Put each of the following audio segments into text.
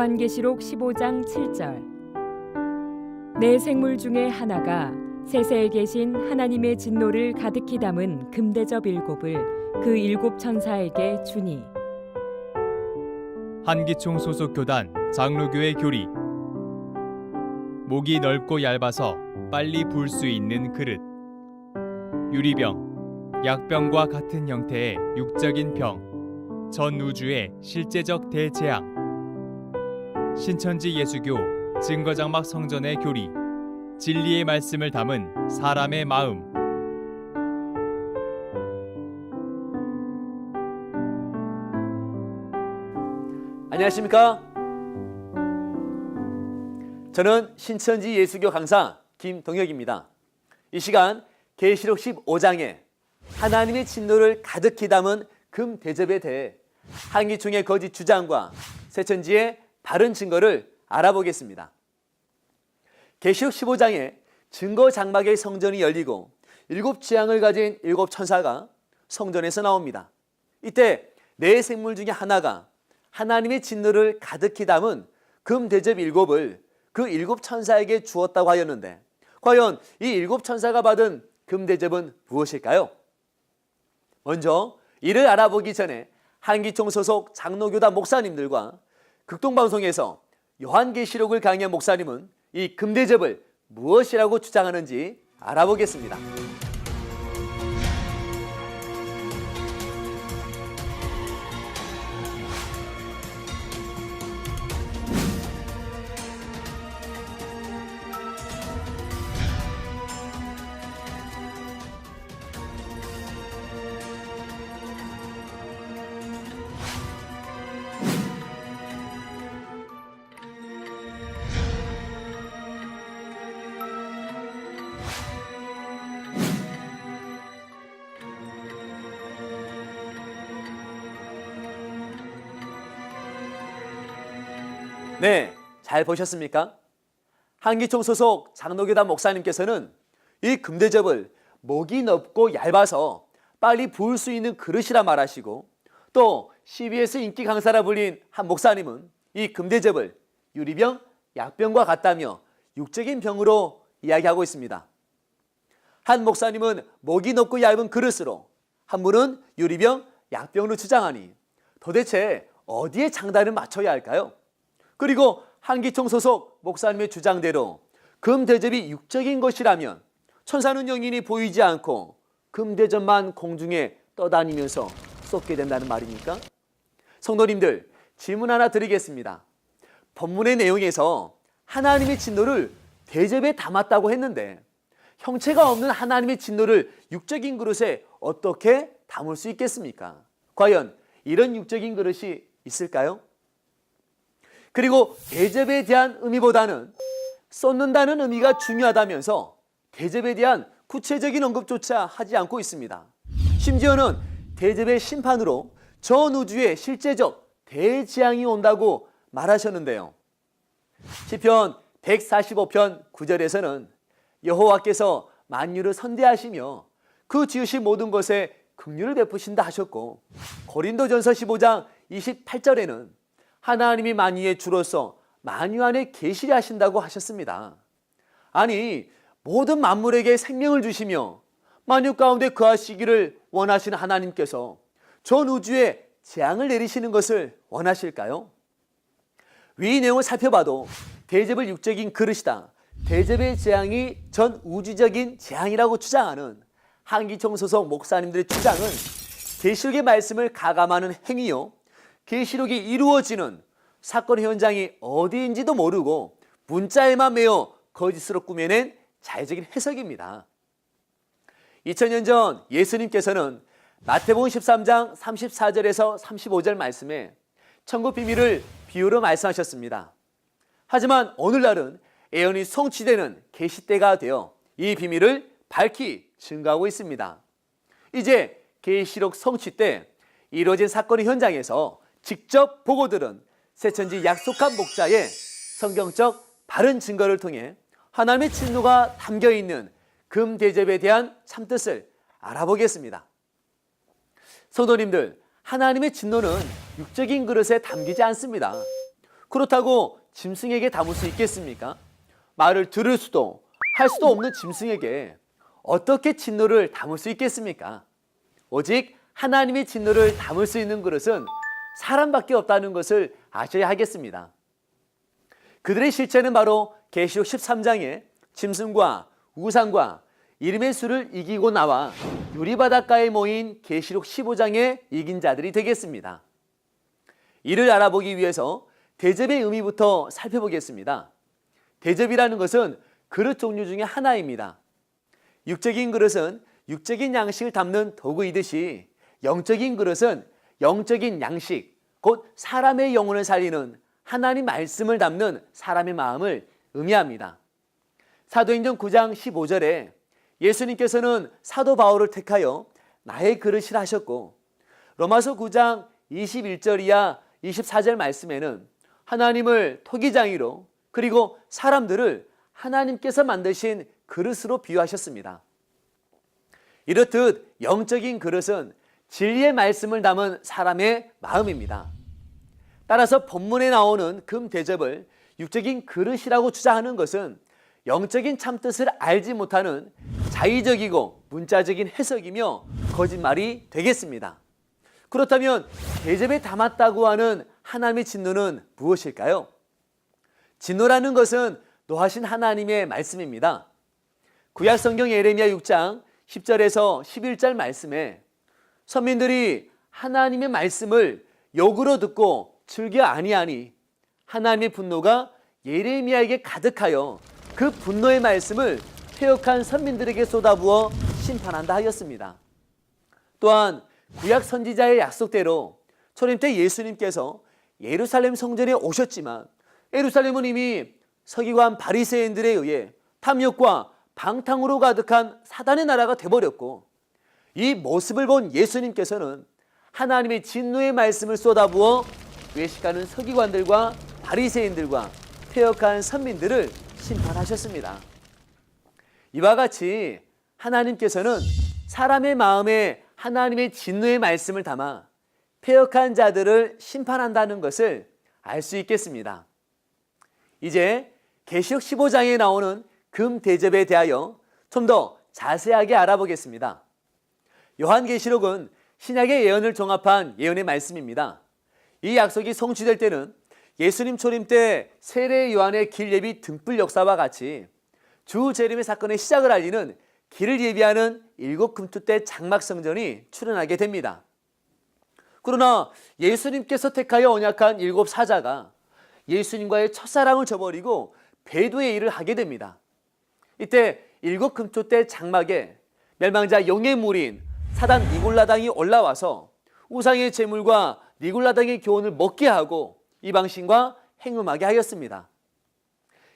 요한계시록 15장 7절. 내 생물 중에 하나가 세세에 계신 하나님의 진노를 가득히 담은 금대접 일곱을 그 일곱 천사에게 주니. 한기총 소속 교단 장로교회 교리. 목이 넓고 얇아서 빨리 부을 수 있는 그릇. 유리병 약병과 같은 형태의 육적인 병, 전 우주의 실제적 대재앙 신천지 예수교 증거장막 성전의 교리 진리의 말씀을 담은 사람의 마음 안녕하십니까? 저는 신천지 예수교 강사 김동혁입니다. 이 시간 계시록 15장에 하나님의 진노를 가득히 담은 금 대접에 대해 한기총의 거짓 주장과 세천지의 바른 증거를 알아보겠습니다. 계시록 15장에 증거 장막의 성전이 열리고 일곱 지향을 가진 일곱 천사가 성전에서 나옵니다. 이때 네 생물 중에 하나가 하나님의 진노를 가득히 담은 금 대접 일곱을 그 일곱 천사에게 주었다고 하였는데 과연 이 일곱 천사가 받은 금 대접은 무엇일까요? 먼저 이를 알아보기 전에 한기총 소속 장로교단 목사님들과 극동방송에서 요한계시록을 강의한 목사님은 이 금대접을 무엇이라고 주장하는지 알아보겠습니다. 네, 잘 보셨습니까? 한기총 소속 장로교단 목사님께서는 이 금대접을 목이 넓고 얇아서 빨리 부을 수 있는 그릇이라 말하시고 또 CBS 인기 강사라 불린 한 목사님은 이 금대접을 유리병, 약병과 같다며 육적인 병으로 이야기하고 있습니다. 한 목사님은 목이 높고 얇은 그릇으로 한 분은 유리병, 약병으로 주장하니 도대체 어디에 장단을 맞춰야 할까요? 그리고 한기총 소속 목사님의 주장대로 금 대접이 육적인 것이라면 천사는 영인이 보이지 않고 금 대접만 공중에 떠다니면서 쏟게 된다는 말입니까? 성도님들 질문 하나 드리겠습니다. 본문의 내용에서 하나님의 진노를 대접에 담았다고 했는데 형체가 없는 하나님의 진노를 육적인 그릇에 어떻게 담을 수 있겠습니까? 과연 이런 육적인 그릇이 있을까요? 그리고 대접에 대한 의미보다는 쏟는다는 의미가 중요하다면서 대접에 대한 구체적인 언급조차 하지 않고 있습니다. 심지어는 대접의 심판으로 전 우주에 실제적 대재앙이 온다고 말하셨는데요. 시편 145편 9절에서는 여호와께서 만유를 선대하시며 그 지으신 모든 것에 긍휼을 베푸신다 하셨고 고린도전서 15장 28절에는 하나님이 만유의 주로서 만유 안에 계시리 하신다고 하셨습니다. 아니 모든 만물에게 생명을 주시며 만유 가운데 거하시기를 원하시는 하나님께서 전 우주에 재앙을 내리시는 것을 원하실까요? 위 내용을 살펴봐도 대접을 육적인 그릇이다. 대접의 재앙이 전 우주적인 재앙이라고 주장하는 한기총 소속 목사님들의 주장은 계시록의 말씀을 가감하는 행위요. 계시록이 이루어지는 사건 현장이 어디인지도 모르고 문자에만 매어 거짓으로 꾸며낸 자의적인 해석입니다. 2000년 전 예수님께서는 마태복음 13장 34절에서 35절 말씀에 천국 비밀을 비유로 말씀하셨습니다. 하지만 오늘날은 예언이 성취되는 계시 때가 되어 이 비밀을 밝히 증가하고 있습니다. 이제 계시록 성취 때 이루어진 사건의 현장에서 직접 보고 들은 세천지 약속한 목자의 성경적 바른 증거를 통해 하나님의 진노가 담겨 있는 금 대접에 대한 참뜻을 알아보겠습니다. 성도님들, 하나님의 진노는 육적인 그릇에 담기지 않습니다. 그렇다고 짐승에게 담을 수 있겠습니까? 말을 들을 수도 할 수도 없는 짐승에게 어떻게 진노를 담을 수 있겠습니까? 오직 하나님의 진노를 담을 수 있는 그릇은 사람밖에 없다는 것을 아셔야 하겠습니다. 그들의 실체는 바로 계시록 13장에 짐승과 우상과 이름의 수를 이기고 나와 유리바닷가에 모인 계시록 15장에 이긴 자들이 되겠습니다. 이를 알아보기 위해서 대접의 의미부터 살펴보겠습니다. 대접이라는 것은 그릇 종류 중에 하나입니다. 육적인 그릇은 육적인 양식을 담는 도구이듯이 영적인 그릇은 영적인 양식, 곧 사람의 영혼을 살리는 하나님 말씀을 담는 사람의 마음을 의미합니다. 사도행전 9장 15절에 예수님께서는 사도 바울을 택하여 나의 그릇이라 하셨고 로마서 9장 21절 이하 24절 말씀에는 하나님을 토기장이로 그리고 사람들을 하나님께서 만드신 그릇으로 비유하셨습니다. 이렇듯 영적인 그릇은 진리의 말씀을 담은 사람의 마음입니다. 따라서 본문에 나오는 금 대접을 육적인 그릇이라고 주장하는 것은 영적인 참뜻을 알지 못하는 자의적이고 문자적인 해석이며 거짓말이 되겠습니다. 그렇다면 대접에 담았다고 하는 하나님의 진노는 무엇일까요? 진노라는 것은 노하신 하나님의 말씀입니다. 구약 성경 예레미야 6장 10절에서 11절 말씀에 선민들이 하나님의 말씀을 욕으로 듣고 즐겨 아니하니 하나님의 분노가 예레미야에게 가득하여 그 분노의 말씀을 퇴역한 선민들에게 쏟아부어 심판한다 하였습니다. 또한 구약 선지자의 약속대로 초림 때 예수님께서 예루살렘 성전에 오셨지만 예루살렘은 이미 서기관 바리새인들에 의해 탐욕과 방탕으로 가득한 사단의 나라가 되버렸고 이 모습을 본 예수님께서는 하나님의 진노의 말씀을 쏟아부어 외식하는 서기관들과 바리새인들과 퇴역한 선민들을 심판하셨습니다. 이와 같이 하나님께서는 사람의 마음에 하나님의 진노의 말씀을 담아 폐역한 자들을 심판한다는 것을 알 수 있겠습니다. 이제 계시록 15장에 나오는 금 대접에 대하여 좀 더 자세하게 알아보겠습니다. 요한계시록은 신약의 예언을 종합한 예언의 말씀입니다. 이 약속이 성취될 때는 예수님 초림 때 세례 요한의 길 예비 등불 역사와 같이 주 재림의 사건의 시작을 알리는 길을 예비하는 일곱 금투 때 장막 성전이 출현하게 됩니다. 그러나 예수님께서 택하여 언약한 일곱 사자가 예수님과의 첫사랑을 저버리고 배도의 일을 하게 됩니다. 이때 일곱 금토 때 장막에 멸망자 영의 물인 사단 니골라당이 올라와서 우상의 제물과 니골라당의 교훈을 먹게 하고 이방신과 행음하게 하였습니다.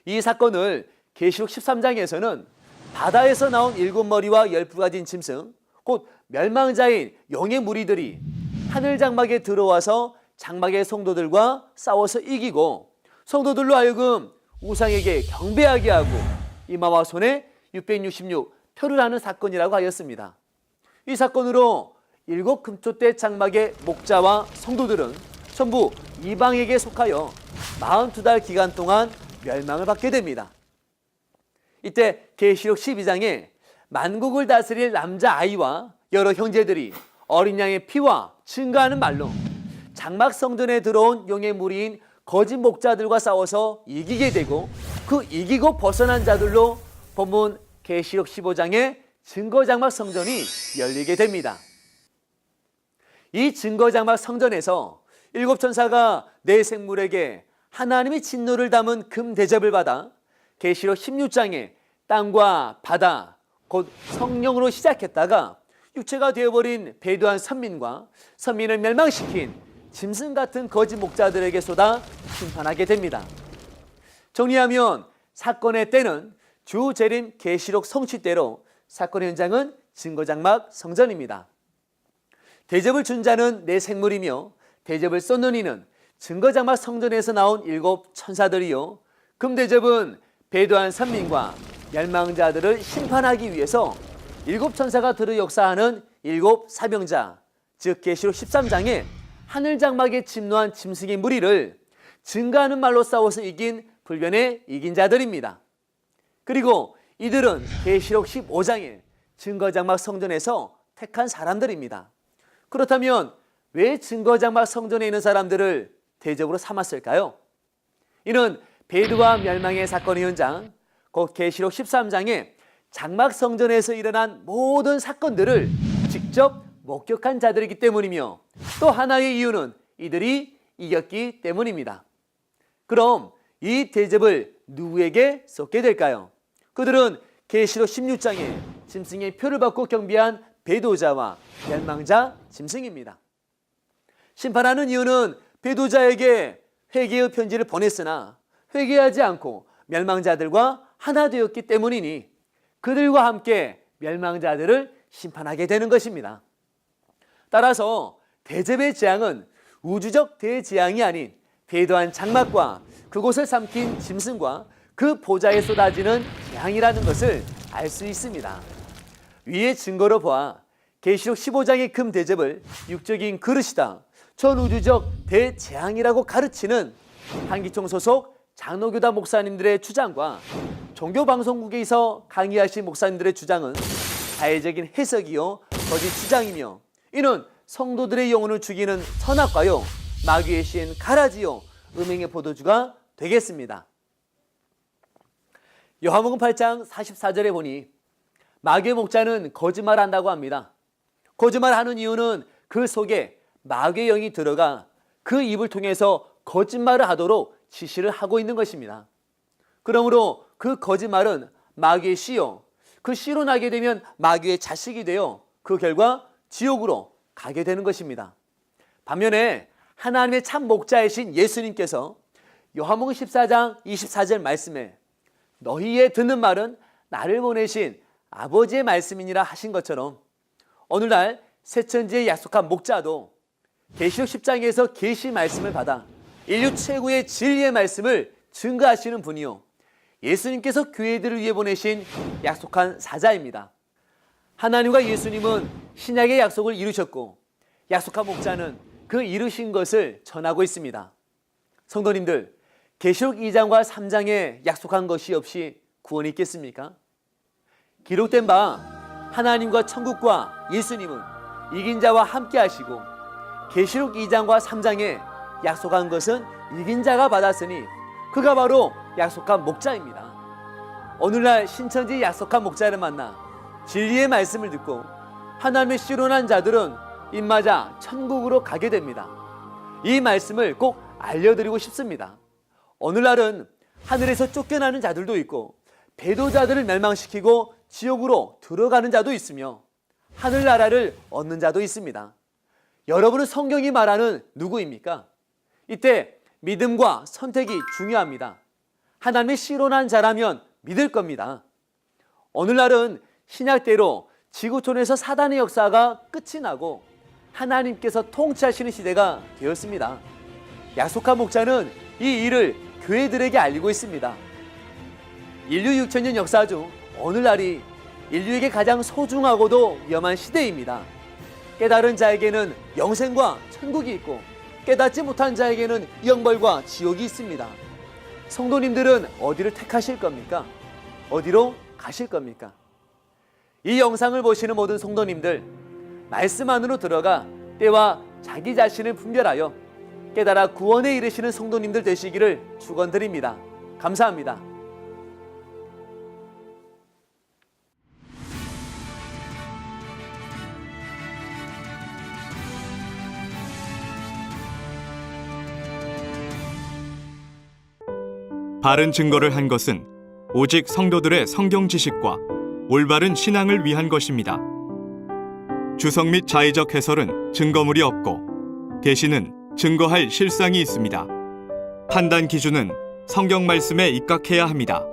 이 사건을 계시록 13장에서는 바다에서 나온 일곱 머리와 열두 가진 짐승, 곧 멸망자인 영의 무리들이 하늘 장막에 들어와서 장막의 성도들과 싸워서 이기고 성도들로 하여금 우상에게 경배하게 하고 이마와 손에 666 표를 하는 사건이라고 하였습니다. 이 사건으로 일곱 금토대 장막의 목자와 성도들은 전부 이방에게 속하여 42달 기간 동안 멸망을 받게 됩니다. 이때 계시록 12장에 만국을 다스릴 남자 아이와 여러 형제들이 어린 양의 피와 증가하는 말로 장막 성전에 들어온 용의 무리인 거짓 목자들과 싸워서 이기게 되고 그 이기고 벗어난 자들로 본문 계시록 15장의 증거장막 성전이 열리게 됩니다. 이 증거장막 성전에서 일곱 천사가 내 생물에게 하나님의 진노를 담은 금 대접을 받아 계시록 16장에 땅과 바다 곧 성령으로 시작했다가 육체가 되어버린 배도한 선민과 선민을 멸망시킨 짐승 같은 거짓 목자들에게 쏟아 심판하게 됩니다. 정리하면 사건의 때는 주 재림 계시록 성취 때로 사건의 현장은 증거장막 성전입니다. 대접을 준 자는 내 생물이며 대접을 쏟는 이는 증거장막 성전에서 나온 일곱 천사들이요 금대접은 배도한 선민과 멸망자들을 심판하기 위해서 일곱 천사가 들어 역사하는 일곱 사병자 즉 계시록 13장에 하늘 장막에 침노한 짐승의 무리를 증거하는 말로 싸워서 이긴 불변의 이긴 자들입니다. 그리고 이들은 계시록 15장의 증거장막 성전에서 택한 사람들입니다. 그렇다면 왜 증거장막 성전에 있는 사람들을 대적으로 삼았을까요? 이는 베드와 멸망의 사건의 현장, 곧 계시록 13장의 장막 성전에서 일어난 모든 사건들을 직접 목격한 자들이기 때문이며 또 하나의 이유는 이들이 이겼기 때문입니다. 그럼 이 대접을 누구에게 쏟게 될까요? 그들은 계시록 16장에 짐승의 표를 받고 경비한 배도자와 멸망자 짐승입니다. 심판하는 이유는 배도자에게 회개의 편지를 보냈으나 회개하지 않고 멸망자들과 하나 되었기 때문이니 그들과 함께 멸망자들을 심판하게 되는 것입니다. 따라서 대접의 재앙은 우주적 대재앙이 아닌 배도한 장막과 그곳을 삼킨 짐승과 그 보좌에 쏟아지는 재앙이라는 것을 알 수 있습니다. 위의 증거로 보아 계시록 15장의 금 대접을 육적인 그릇이다. 전우주적 대재앙이라고 가르치는 한기총 소속 장로교단 목사님들의 주장과 종교방송국에서 강의하신 목사님들의 주장은 사회적인 해석이요 거짓 주장이며 이는 성도들의 영혼을 죽이는 선악과요 마귀의 신 가라지요 음행의 보도주가 되겠습니다. 요한복음 8장 44절에 보니 마귀의 목자는 거짓말한다고 합니다. 거짓말하는 이유는 그 속에 마귀의 영이 들어가 그 입을 통해서 거짓말을 하도록 지시를 하고 있는 것입니다. 그러므로 그 거짓말은 마귀의 씨요. 그 씨로 나게 되면 마귀의 자식이 되어 그 결과 지옥으로 가게 되는 것입니다. 반면에 하나님의 참 목자이신 예수님께서 요한복음 14장 24절 말씀에 너희의 듣는 말은 나를 보내신 아버지의 말씀이니라 하신 것처럼 오늘날 새천지에 약속한 목자도 계시록 10장에서 계시 말씀을 받아 인류 최고의 진리의 말씀을 증거하시는 분이요 예수님께서 교회들을 위해 보내신 약속한 사자입니다. 하나님과 예수님은 신약의 약속을 이루셨고 약속한 목자는 그 이루신 것을 전하고 있습니다. 성도님들, 계시록 2장과 3장에 약속한 것이 없이 구원이 있겠습니까? 기록된 바 하나님과 천국과 예수님은 이긴 자와 함께 하시고 계시록 2장과 3장에 약속한 것은 이긴 자가 받았으니 그가 바로 약속한 목자입니다. 오늘날 신천지 약속한 목자를 만나 진리의 말씀을 듣고 하나님의 실현한 자들은 입맞아 천국으로 가게 됩니다. 이 말씀을 꼭 알려드리고 싶습니다. 오늘날은 하늘에서 쫓겨나는 자들도 있고 배도자들을 멸망시키고 지옥으로 들어가는 자도 있으며 하늘나라를 얻는 자도 있습니다. 여러분은 성경이 말하는 누구입니까? 이때 믿음과 선택이 중요합니다. 하나님의 실현한 자라면 믿을 겁니다. 오늘날은 신약대로 지구촌에서 사단의 역사가 끝이 나고 하나님께서 통치하시는 시대가 되었습니다. 약속한 목자는 이 일을 교회들에게 알리고 있습니다. 인류 6천년 역사 중 오늘날이 인류에게 가장 소중하고도 위험한 시대입니다. 깨달은 자에게는 영생과 천국이 있고 깨닫지 못한 자에게는 영벌과 지옥이 있습니다. 성도님들은 어디를 택하실 겁니까? 어디로 가실 겁니까? 이 영상을 보시는 모든 성도님들 말씀 안으로 들어가 때와 자기 자신을 분별하여 깨달아 구원에 이르시는 성도님들 되시기를 축원드립니다. 감사합니다. 바른 증거를 한 것은 오직 성도들의 성경 지식과 올바른 신앙을 위한 것입니다. 주석 및 자의적 해설은 증거물이 없고 계시는 증거할 실상이 있습니다. 판단 기준은 성경 말씀에 입각해야 합니다.